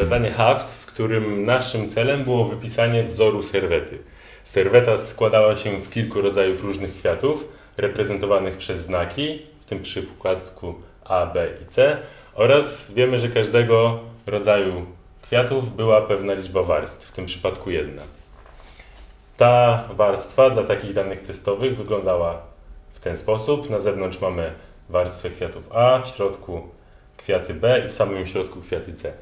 zadanie haft, w którym naszym celem było wypisanie wzoru serwety. Serweta składała się z kilku rodzajów różnych kwiatów, reprezentowanych przez znaki, w tym przypadku A, B i C, oraz wiemy, że każdego rodzaju kwiatów była pewna liczba warstw, w tym przypadku jedna. Ta warstwa dla takich danych testowych wyglądała w ten sposób. Na zewnątrz mamy warstwę kwiatów A, w środku kwiaty B i w samym środku kwiaty C.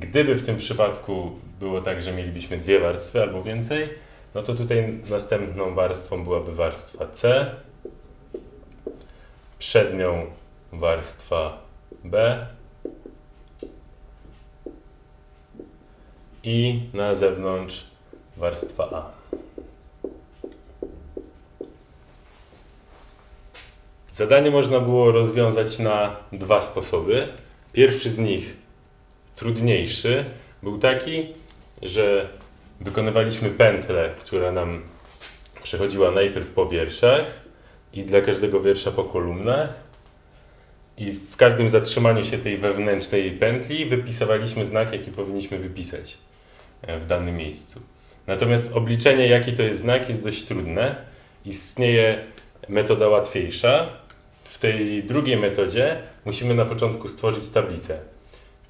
Gdyby w tym przypadku było tak, że mielibyśmy dwie warstwy albo więcej, no to tutaj następną warstwą byłaby warstwa C, przed nią warstwa B i na zewnątrz warstwa A. Zadanie można było rozwiązać na dwa sposoby. Pierwszy z nich, trudniejszy, był taki, że wykonywaliśmy pętlę, która nam przechodziła najpierw po wierszach i dla każdego wiersza po kolumnach. I w każdym zatrzymaniu się tej wewnętrznej pętli wypisywaliśmy znak, jaki powinniśmy wypisać e, w danym miejscu. Natomiast obliczenie, jaki to jest znak, jest dość trudne. Istnieje metoda łatwiejsza. W tej drugiej metodzie musimy na początku stworzyć tablicę,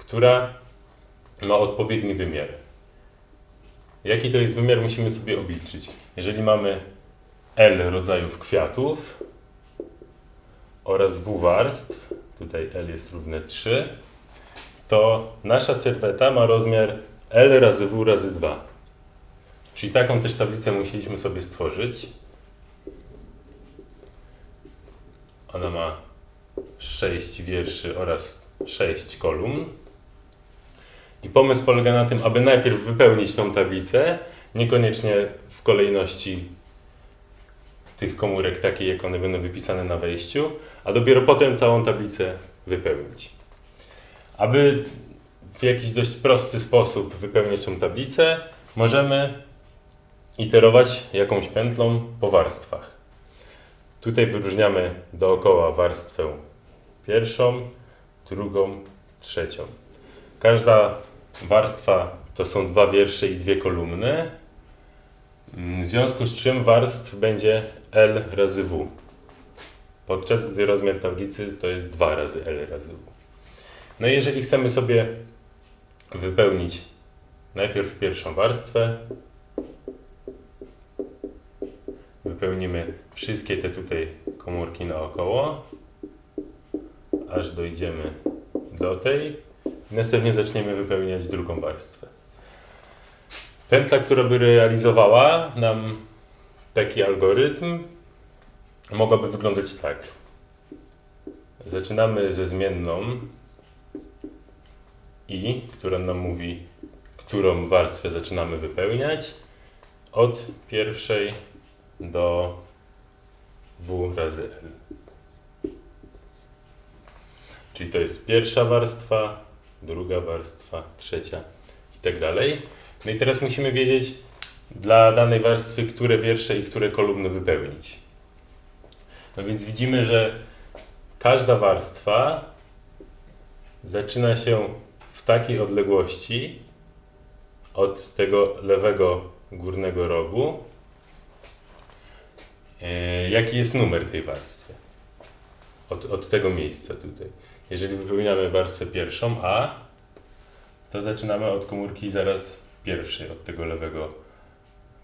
która ma odpowiedni wymiar. Jaki to jest wymiar, musimy sobie obliczyć. Jeżeli mamy L rodzajów kwiatów oraz W warstw, tutaj L jest równe 3, to nasza serweta ma rozmiar L razy W razy 2. Czyli taką też tablicę musieliśmy sobie stworzyć. Ona ma 6 wierszy oraz 6 kolumn. I pomysł polega na tym, aby najpierw wypełnić tą tablicę, niekoniecznie w kolejności tych komórek takiej, jak one będą wypisane na wejściu, a dopiero potem całą tablicę wypełnić. Aby w jakiś dość prosty sposób wypełnić tą tablicę, możemy iterować jakąś pętlą po warstwach. Tutaj wyróżniamy dookoła warstwę pierwszą, drugą, trzecią. Każda warstwa to są dwa wiersze i dwie kolumny, w związku z czym warstw będzie L razy W. Podczas gdy rozmiar tablicy to jest 2 razy L razy W. No i jeżeli chcemy sobie wypełnić najpierw pierwszą warstwę, wypełnimy wszystkie te tutaj komórki naokoło, aż dojdziemy do tej. Następnie zaczniemy wypełniać drugą warstwę. Pętla, która by realizowała nam taki algorytm, mogłaby wyglądać tak. Zaczynamy ze zmienną i, która nam mówi, którą warstwę zaczynamy wypełniać, od pierwszej do W razy L. Czyli to jest pierwsza warstwa, druga warstwa, trzecia i tak dalej. No i teraz musimy wiedzieć dla danej warstwy, które wiersze i które kolumny wypełnić. No więc widzimy, że każda warstwa zaczyna się w takiej odległości od tego lewego górnego rogu, e, jaki jest numer tej warstwy. Od, od tego miejsca tutaj. Jeżeli wypełniamy warstwę pierwszą A, to zaczynamy od komórki zaraz pierwszej, od tego lewego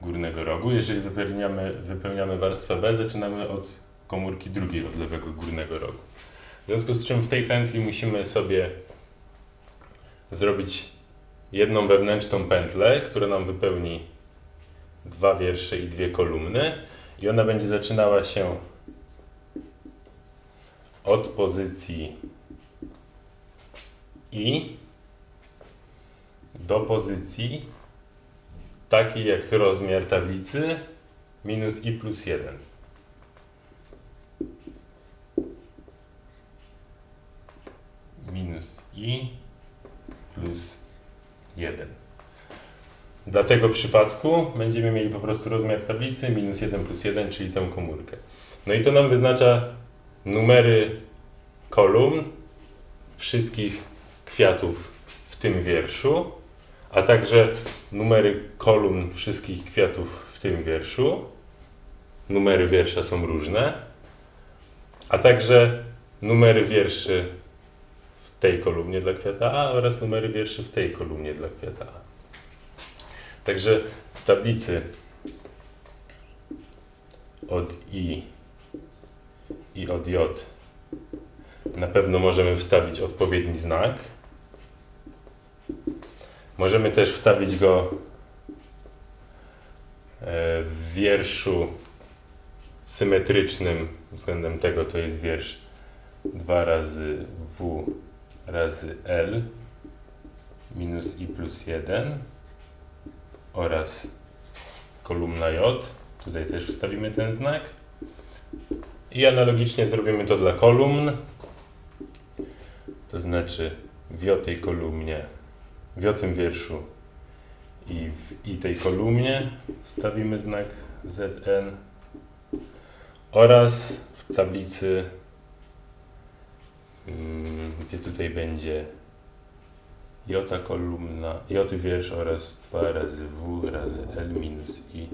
górnego rogu. Jeżeli wypełniamy, wypełniamy warstwę B, zaczynamy od komórki drugiej, od lewego górnego rogu. W związku z czym w tej pętli musimy sobie zrobić jedną wewnętrzną pętlę, która nam wypełni dwa wiersze i dwie kolumny i ona będzie zaczynała się od pozycji I do pozycji takiej jak rozmiar tablicy minus i plus 1. Minus i plus 1. Dla tego przypadku będziemy mieli po prostu rozmiar tablicy minus 1 plus 1, czyli tę komórkę. No i to nam wyznacza numery kolumn wszystkich kwiatów w tym wierszu, a także numery kolumn wszystkich kwiatów w tym wierszu. Numery wiersza są różne, a także numery wierszy w tej kolumnie dla kwiata A oraz numery wierszy w tej kolumnie dla kwiata A. Także w tablicy od I i od J na pewno możemy wstawić odpowiedni znak. Możemy też wstawić go e, w wierszu symetrycznym względem tego to jest wiersz 2 razy W razy L minus I plus 1 oraz kolumna J. Tutaj też wstawimy ten znak. I analogicznie zrobimy to dla kolumn. To znaczy w tej kolumnie, w tym wierszu i w I tej kolumnie wstawimy znak ZN oraz w tablicy, mm, gdzie tutaj będzie J kolumna, J wiersz oraz 2 razy W razy L minus I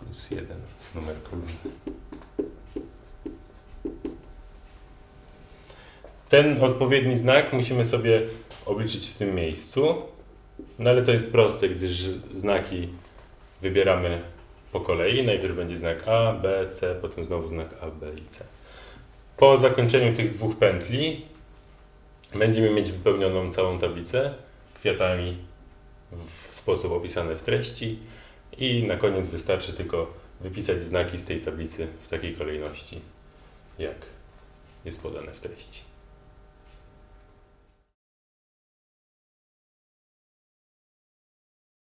plus 1 numer kolumny. Ten odpowiedni znak musimy sobie obliczyć w tym miejscu, no ale to jest proste, gdyż znaki wybieramy po kolei. Najpierw będzie znak A, B, C, potem znowu znak A, B i C. Po zakończeniu tych dwóch pętli będziemy mieć wypełnioną całą tablicę kwiatami w sposób opisany w treści i na koniec wystarczy tylko wypisać znaki z tej tablicy w takiej kolejności, jak jest podane w treści.